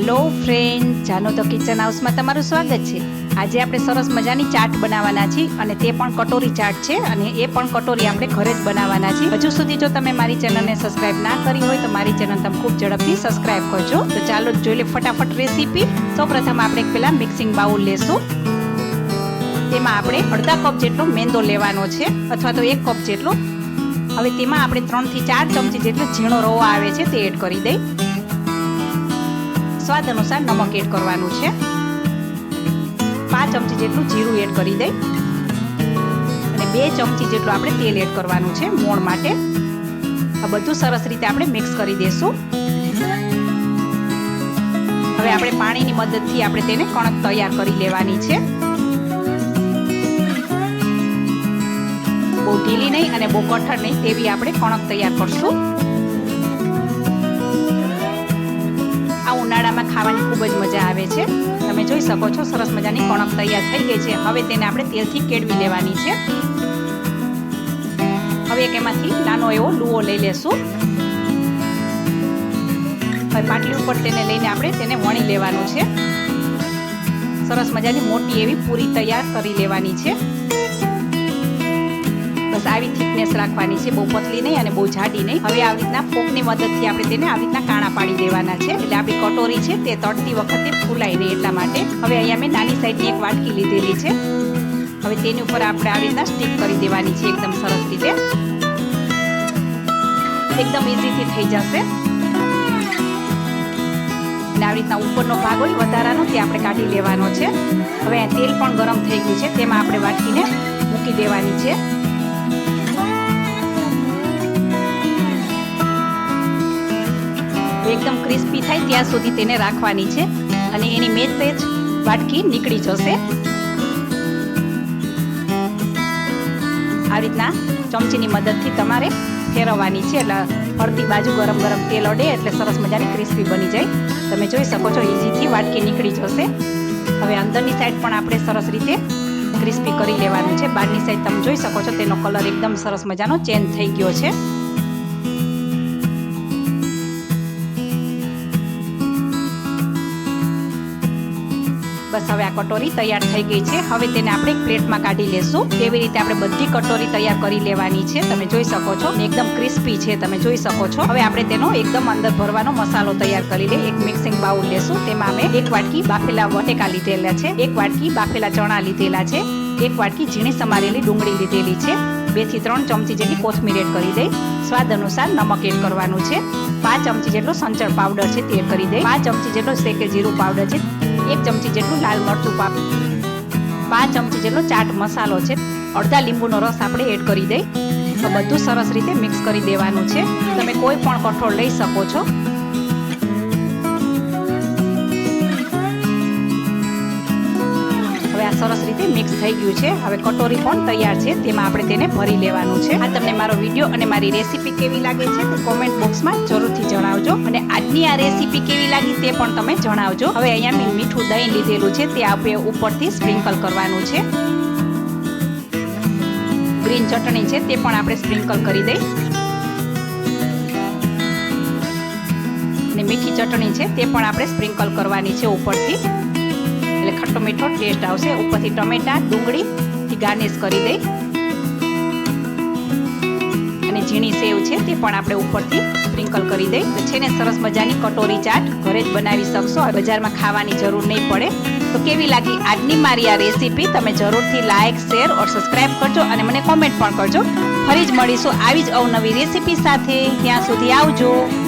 Hello friend જાનો તો kitchen હાઉસમાં તમારું સ્વાગત છે. આજે આપણે સરસ મજાની ચાટ બનાવવાના છીએ અને તે પણ કટોરી ચાટ છે અને એ પણ કટોરી આપણે ઘરે જ બનાવવાના છીએ. હજુ સુધી જો તમે મારી ચેનલને સબસ્ક્રાઇબ ના કરી હોય તો મારી ચેનલ તમે ખૂબ ઝડપથી સબસ્ક્રાઇબ કરજો. તો ચાલો જોઈ લે ફટાફટ રેસીપી સૌપ્રથમ આપણે પહેલાં મિક્સિંગ બાઉલ લેશું. તેમાં આપણે અડધા કપ જેટલો મેંદો લેવાનો છે અથવા તો એક કપ જેટલો. હવે તેમાં આપણે ત્રણથી ચાર ચમચી જેટલો ઝીણો રવો આવે છે તે એડ કરી દઈ. સ્વાદ અનુસાર નમક એડ કરવાનું છે. પાંચ ચમચી જેટલું જીરું એડ કરી દઈ. અને બે ચમચી જેટલું આપણે તેલ એડ કરવાનું છે મોણ માટે. આ બધું સરસ રીતે આપણે મિક્સ કરી દઈશું હવે આપણે પાણીની મદદથી આપણે તેને કણક તૈયાર કરી લેવાની છે. બહુ ઢીલી નહીં અને બહુ કઠણ નહીં તેવી આપણે કણક તૈયાર કરશું. ખાવાની ખૂબ જ મજા આવે છે. તમે જોઈ શકો છો, સરસ મજાની કણક તૈયાર થઈ ગઈ છે. હવે તેને આપણે તેલથી કેળવી લેવાની છે. હવે એક એમાંથી નાનો એવો લુઓ લઈ લેશું. હવે પાટલી ઉપર તેને લઈને આપણે તેને વણી લેવાનું છે. સરસ મજાની મોટી એવી પૂરી તૈયાર કરી લેવાની છે. બસ આવી થિકનેસ રાખવાની છે, બહુ પતલી નહીં અને બહુ જાડી નહીં. હવે આવી રીતના ફોકની મદદથી આપણે તેને આવી રીતના કાણા પાડી દેવાના છે. એટલે આપણી કટોરી છે તે તળતી વખતે ફૂલાય નહીં એટલા માટે. હવે અહીંયા મેં નાની સાઈડની એક વાટકી લીધેલી છે. હવે તેની ઉપર આપણે આવી રીતના સ્ટીક કરી દેવાની છે એકદમ સરસ રીતે. એકદમ ઇઝીથી થઈ જશે. અને આવી રીતના ઉપરનો ભાગ હોય વધારાનો તે આપણે કાઢી લેવાનો છે. હવે તેલ પણ ગરમ થઈ ગયું છે, તેમાં આપણે વાટકીને મૂકી દેવાની છે. એકદમ ક્રિસ્પી થાય ત્યાં સુધી તેને રાખવાની છે. અને એની મેચે જ વાટકી નીકળી જશે. આ રીતના ચમચીની મદદથી તમારે ફેરવવાની છે. એટલે અડધી બાજુ ગરમ ગરમ તેલ અડે એટલે સરસ મજાની ક્રિસ્પી બની જાય. તમે જોઈ શકો છો ઇઝીથી વાટકી નીકળી જશે. હવે અંદરની સાઈડ પણ આપણે સરસ રીતે ક્રિસ્પી કરી લેવાનું છે. બહારની સાઈડ તમે જોઈ શકો છો, તેનો કલર એકદમ સરસ મજાનો ચેન્જ થઈ ગયો છે. બસ હવે આ કટોરી તૈયાર થઈ ગઈ છે. હવે તેને આપણે એક પ્લેટમાં કાઢી લેશું. કેવી રીતે આપણે બધી કટોરી તૈયાર કરી લેવાની છે, તમે જોઈ શકો છો. એકદમ ક્રિસ્પી છે, તમે જોઈ શકો છો. હવે આપણે તેનો એકદમ અંદર ભરવાનો મસાલો તૈયાર કરી લે એક મિક્સિંગ બાઉલ લેશું. તેમાં અમે એક વાટકી બાફેલા બટેકા લીધેલા છે. એક વાટકી બાફેલા ચણા લીધેલા છે. એક વાટકી ઝીણી સમારેલી ડુંગળી લીધેલી છે. બેથી ત્રણ ચમચી જેટલી કોથમીર એડ કરી દઈ. સ્વાદ અનુસાર નમક એડ કરવાનું છે. પાંચ ચમચી જેટલો સંચળ પાવડર છે તે એડ કરી દઈ. પાંચ ચમચી જેટલો શેકે જીરું પાવડર છે એક ચમચી જેટલું લાલ મરચું પાપ પાંચ ચમચી જેટલો ચાટ મસાલો છે. અડધા લીંબુનો રસ આપણે એડ કરી દઈ. તો બધું સરસ રીતે મિક્સ કરી દેવાનું છે. તમે કોઈ પણ કઠોળ લઈ શકો છો. સરસ રીતે મિક્સ થઈ ગયું છે. હવે કટોરી પણ તૈયાર છે. તેમાં આપણે તેને ભરી લેવાનું છે. આ તમને મારો વીડિયો અને મારી રેસીપી કેવી લાગે છે તે કોમેન્ટ બોક્સમાં જરૂરથી જણાવજો. અને આજની આ રેસીપી કેવી લાગી તે પણ તમે જણાવજો. હવે અહીંયા મેં મીઠું દહીં લીધેલું છે. તે આપણે ઉપરથી સ્પ્રિંકલ કરવાનું છે. ગ્રીન ચટણી છે તે પણ આપણે સ્પ્રિંકલ કરી દઈ. અને મીઠી ચટણી છે તે પણ આપણે સ્પ્રિંકલ કરવાની છે ઉપરથી. મીઠો ટેસ્ટ આવશે. ઉપરથી ટમેટા ડુંગળીથી ગાર્નિશ કરી દઈ. અને ઝીણી સેવ છે તે પણ આપણે ઉપરથી સ્પ્રિંકલ કરી દઈ. છે ને સરસ મજાની કટોરી ચાટ. ઘરે જ બનાવી શકશો. બજારમાં ખાવાની જરૂર નહીં પડે. તો કેવી લાગી આજની મારી આ રેસીપી? તમે જરૂરથી લાઇક શેર ઓર સબસ્ક્રાઇબ કરજો અને મને કોમેન્ટ પણ કરજો. ફરી જ મળીશું આવી જ અવનવી રેસીપી સાથે. ત્યાં સુધી આવજો.